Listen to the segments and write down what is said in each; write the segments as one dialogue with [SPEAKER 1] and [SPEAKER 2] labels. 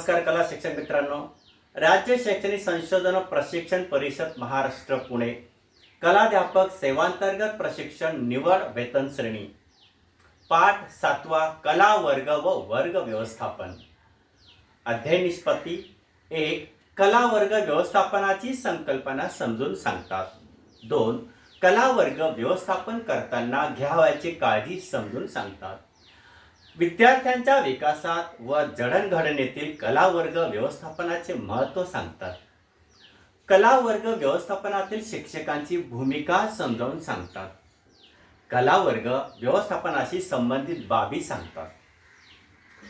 [SPEAKER 1] नमस्कार कला शिक्षक मित्रांनो. राज्य शैक्षणिक संशोधन प्रशिक्षण परिषद महाराष्ट्र पुणे. कलाध्यापक सेवांतर्गत प्रशिक्षण निवड वेतन श्रेणी. पाठ सातवा कला वर्ग व वर्ग व्यवस्थापन. अध्ययन निष्पत्ती. एक कला वर्ग व्यवस्थापनाची संकल्पना समजून सांगतात. दोन कला वर्ग व्यवस्थापन करताना घ्यावयाची काळजी समजून सांगतात. विद्यार्थ्यांच्या विकासात व जडणघडणीतील कला वर्ग व्यवस्थापनाचे महत्त्व सांगतात. कला वर्ग व्यवस्थापनातील शिक्षकांची भूमिका समजावून सांगतात. कला वर्ग व्यवस्थापनाशी संबंधित बाबी सांगतात.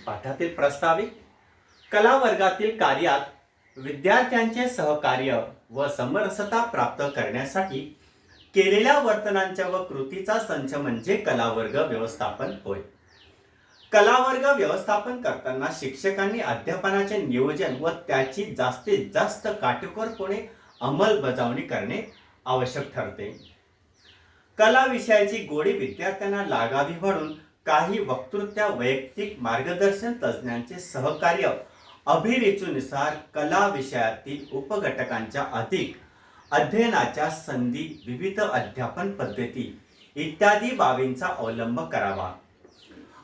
[SPEAKER 1] पाठातील प्रस्तावित कला वर्गातील कार्यात विद्यार्थ्यांचे सहकार्य व समरसता प्राप्त करण्यासाठी केलेल्या वर्तनांच्या व कृतीचा संच म्हणजे कला वर्ग व्यवस्थापन होय. कलावर्ग व्यवस्थापन करताना शिक्षकांनी अध्यापनाचे नियोजन व त्याची जास्तीत जास्त काटेकोरपणे अंमलबजावणी करणे आवश्यक ठरते. कला विषयाची गोडी विद्यार्थ्यांना लागावी म्हणून काही वक्तृत्या वैयक्तिक मार्गदर्शन तज्ज्ञांचे सहकार्य अभिरुचीनुसार कला विषयातील उपघटकांच्या अधिक अध्ययनाच्या संधी विविध अध्यापन पद्धती इत्यादी बाबींचा अवलंब करावा.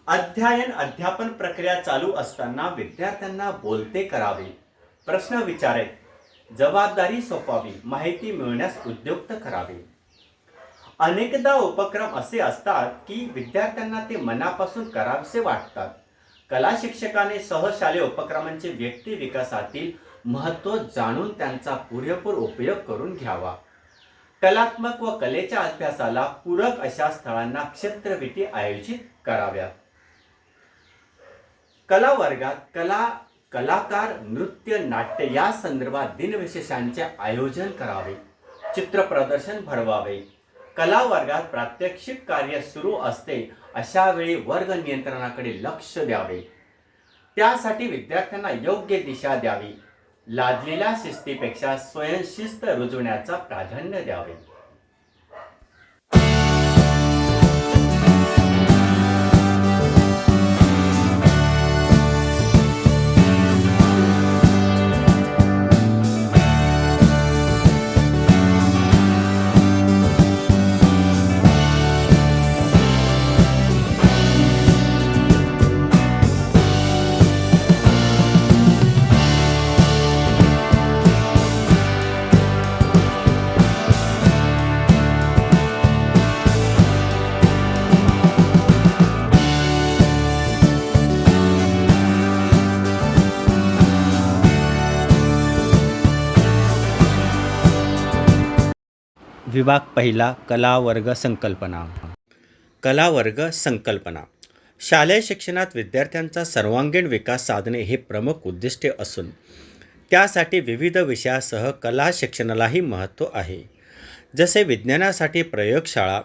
[SPEAKER 1] अध्ययन अध्यापन प्रक्रिया चालू असताना विद्यार्थ्यांना बोलते करावे प्रश्न विचारेत जबाबदारी सोपावी माहिती मिळण्यास उद्युक्त करावे. अनेकदा उपक्रम असे असतात की विद्यार्थ्यांना ते मनापासून करावेसे वाटतात. कला शिक्षकाने सहशालेय उपक्रमांचे व्यक्ती विकासातील महत्त्व जाणून त्यांचा पुरेपूर उपयोग करून घ्यावा. कलात्मक व कलेच्या अभ्यासाला पूरक अशा स्थळांना क्षेत्रविटी आयोजित कराव्यात. कला वर्गात कला कलाकार नृत्य नाट्य या संदर्भात दिनविशेषांचे आयोजन करावे चित्र प्रदर्शन भरवावे. कला वर्गात प्रात्यक्षिक कार्य सुरू असते अशा वेळी वर्ग नियंत्रणाकडे लक्ष द्यावे. त्यासाठी विद्यार्थ्यांना योग्य दिशा द्यावी. लादलेल्या शिस्तीपेक्षा स्वयंशिस्त रुजवण्याचा प्राधान्य द्यावे. विभाग पहिला कला वर्ग संकल्पना. कला वर्ग संकल्पना. शालेय शिक्षणात विद्यार्थ्यांचा सर्वांगीण विकास साधणे हे प्रमुख उद्दिष्टे असून त्यासाठी विविध विषयासह कला शिक्षणालाही महत्त्व आहे. जसे विज्ञानासाठी प्रयोगशाळा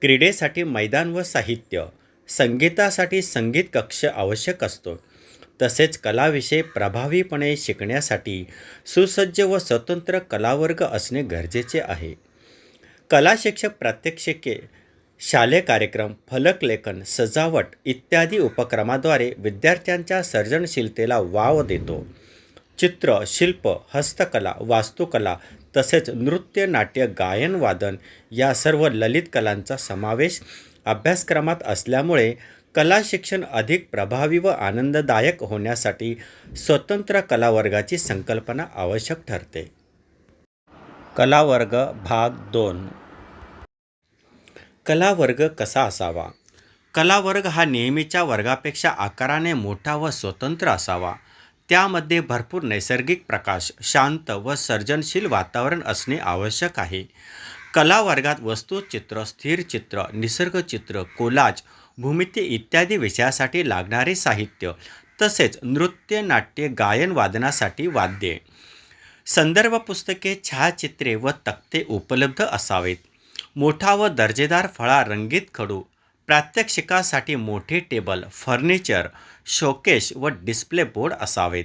[SPEAKER 1] क्रीडेसाठी मैदान व साहित्य संगीतासाठी संगीत कक्ष आवश्यक असतो. तसेच कलाविषयी प्रभावीपणे शिकण्यासाठी सुसज्ज व स्वतंत्र कलावर्ग असणे गरजेचे आहे. कला शिक्षक प्रात्यक्षिके शालेय कार्यक्रम फलकलेखन सजावट इत्यादी उपक्रमाद्वारे विद्यार्थ्यांच्या सर्जनशीलतेला वाव देतो. चित्र शिल्प हस्तकला वास्तुकला तसेच नृत्य नाट्य गायन वादन या सर्व ललित कलांचा समावेश अभ्यासक्रमात असल्यामुळे कला शिक्षण अधिक प्रभावी व आनंददायक होण्यासाठी स्वतंत्र कलावर्गाची संकल्पना आवश्यक ठरते. कलावर्ग भाग दोन. कलावर्ग कसा असावा? कलावर्ग हा नेहमीच्या वर्गापेक्षा आकाराने मोठा व स्वतंत्र असावा. त्यामध्ये भरपूर नैसर्गिक प्रकाश शांत व सर्जनशील वातावरण असणे आवश्यक आहे. कला वर्गात वस्तुचित्र स्थिरचित्र निसर्गचित्र कोलाज भूमिती इत्यादी विषयासाठी लागणारे साहित्य तसेच नृत्य नाट्य गायन वादनासाठी वाद्ये. संदर्भ पुस्तके छायाचित्रे व तक्ते उपलब्ध असावेत. मोठा व दर्जेदार फळा रंगीत खडू प्रात्यक्षिकासाठी मोठे टेबल फर्निचर शोकेश व डिस्प्ले बोर्ड असावेत.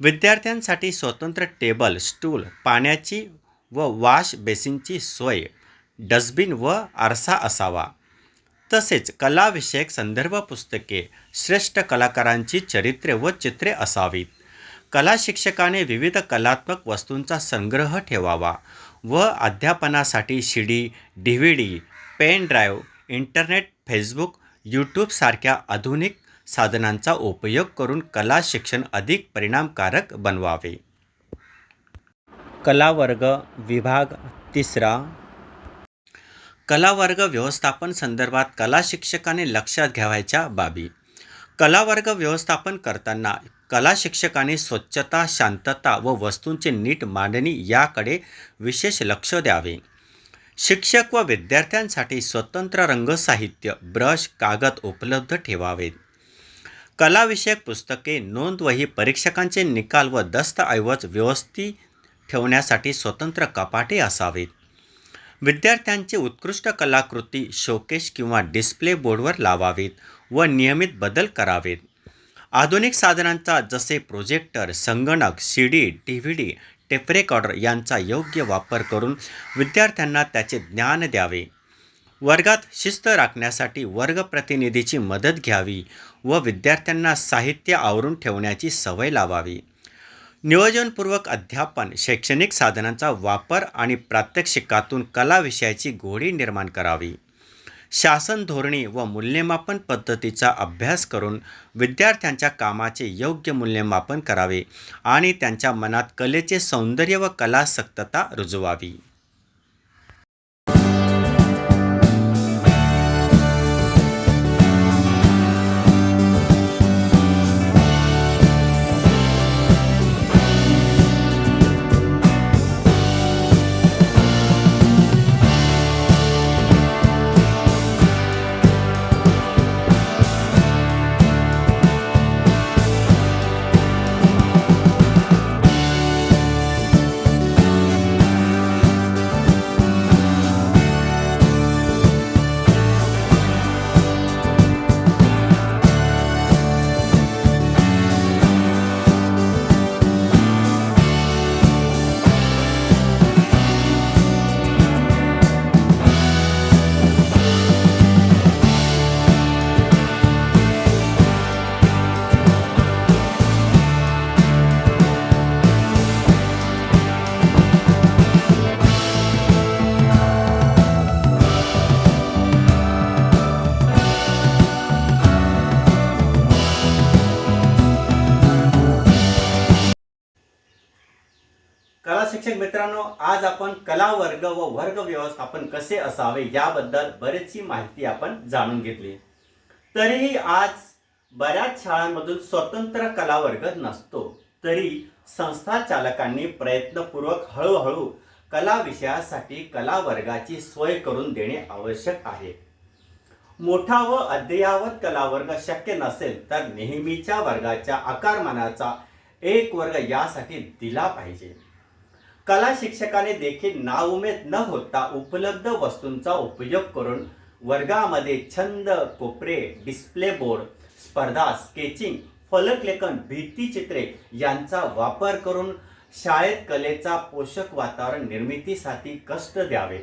[SPEAKER 1] विद्यार्थ्यांसाठी स्वतंत्र टेबल स्टूल पाण्याची व वॉश बेसिनची सोय डस्टबिन व आरसा असावा. तसेच कलाविषयक संदर्भ पुस्तके श्रेष्ठ कलाकारांची चरित्रे व चित्रे असावीत. कला शिक्षकाने विविध कलात्मक वस्तूंचा संग्रह ठेवावा व अध्यापनासाठी CD D V D pen drive internet Facebook यूट्यूबसारख्या आधुनिक साधनांचा उपयोग करून कला शिक्षण अधिक परिणामकारक बनवावे. कला वर्ग विभाग तिसरा. कला वर्ग व्यवस्थापन संदर्भात कला शिक्षकाने लक्षात घ्यावायच्या बाबी. कलावर्ग व्यवस्थापन करताना कला शिक्षकाने स्वच्छता शांतता व वस्तूंची नीट मांडणी याकडे विशेष लक्ष द्यावे. शिक्षक व विद्यार्थ्यांसाठी स्वतंत्र रंगसाहित्य ब्रश कागद उपलब्ध ठेवावेत. कलाविषयक पुस्तके नोंदवही परीक्षकांचे निकाल व दस्तऐवज व्यवस्थित ठेवण्यासाठी स्वतंत्र कपाटे असावेत. विद्यार्थ्यांची उत्कृष्ट कलाकृती शोकेश किंवा डिस्प्ले बोर्डवर लावावेत व नियमित बदल करावेत. आधुनिक साधनांचा जसे प्रोजेक्टर संगणक C D T V D tape recorder यांचा योग्य वापर करून विद्यार्थ्यांना त्याचे ज्ञान द्यावे. वर्गात शिस्त राखण्यासाठी वर्गप्रतिनिधीची मदत घ्यावी व विद्यार्थ्यांना साहित्य आवरून ठेवण्याची सवय लावावी. नियोजनपूर्वक अध्यापन शैक्षणिक साधनांचा वापर आणि प्रात्यक्षिकातून कला विषयाची गोडी निर्माण करावी. शासन धोरणे व मूल्यमापन पद्धतीचा अभ्यास करून विद्यार्थ्यांच्या कामाचे योग्य मूल्यमापन करावे आणि त्यांच्या मनात कलेचे सौंदर्य व कलासक्तता रुजवावी. शिक्षक मित्रांनो आज आपण कला वर्ग व वर्ग व्यवस्थापन कसे असावे याबद्दल बरीचशी माहिती आपण जाणून घेतली. तरीही आज बऱ्याच शाळांमधून स्वतंत्र कला वर्ग नसतो तरी संस्था चालकांनी प्रयत्नपूर्वक हळूहळू कला विषयासाठी कला वर्गाची सोय करून देणे आवश्यक आहे. मोठा व अद्ययावत कला वर्ग शक्य नसेल तर नेहमीच्या वर्गाच्या आकारमानाचा एक वर्ग यासाठी दिला पाहिजे. कला शिक्षकाने देखील नाउमेद न होता उपलब्ध वस्तूंचा उपयोग करून वर्गामध्ये छंद कोपरे डिस्प्ले बोर्ड स्पर्धा स्केचिंग फलकलेखन भित्तीचित्रे यांचा वापर करून शाळेत कलेचा पोषक वातावरण निर्मितीसाठी कष्ट द्यावे.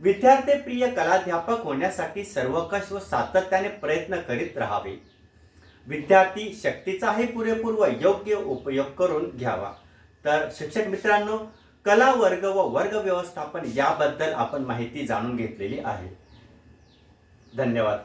[SPEAKER 1] विद्यार्थी प्रिय कलाध्यापक होण्यासाठी सर्वकष व सातत्याने प्रयत्न करीत राहावे. विद्यार्थी शक्तीचाही पुरेपूर व योग्य उपयोग करून घ्यावा. तर शिक्षक मित्रांनो कला वर्ग व वर्ग व्यवस्थापन याबद्दल आपण माहिती जाणून घेतलेली आहे. धन्यवाद.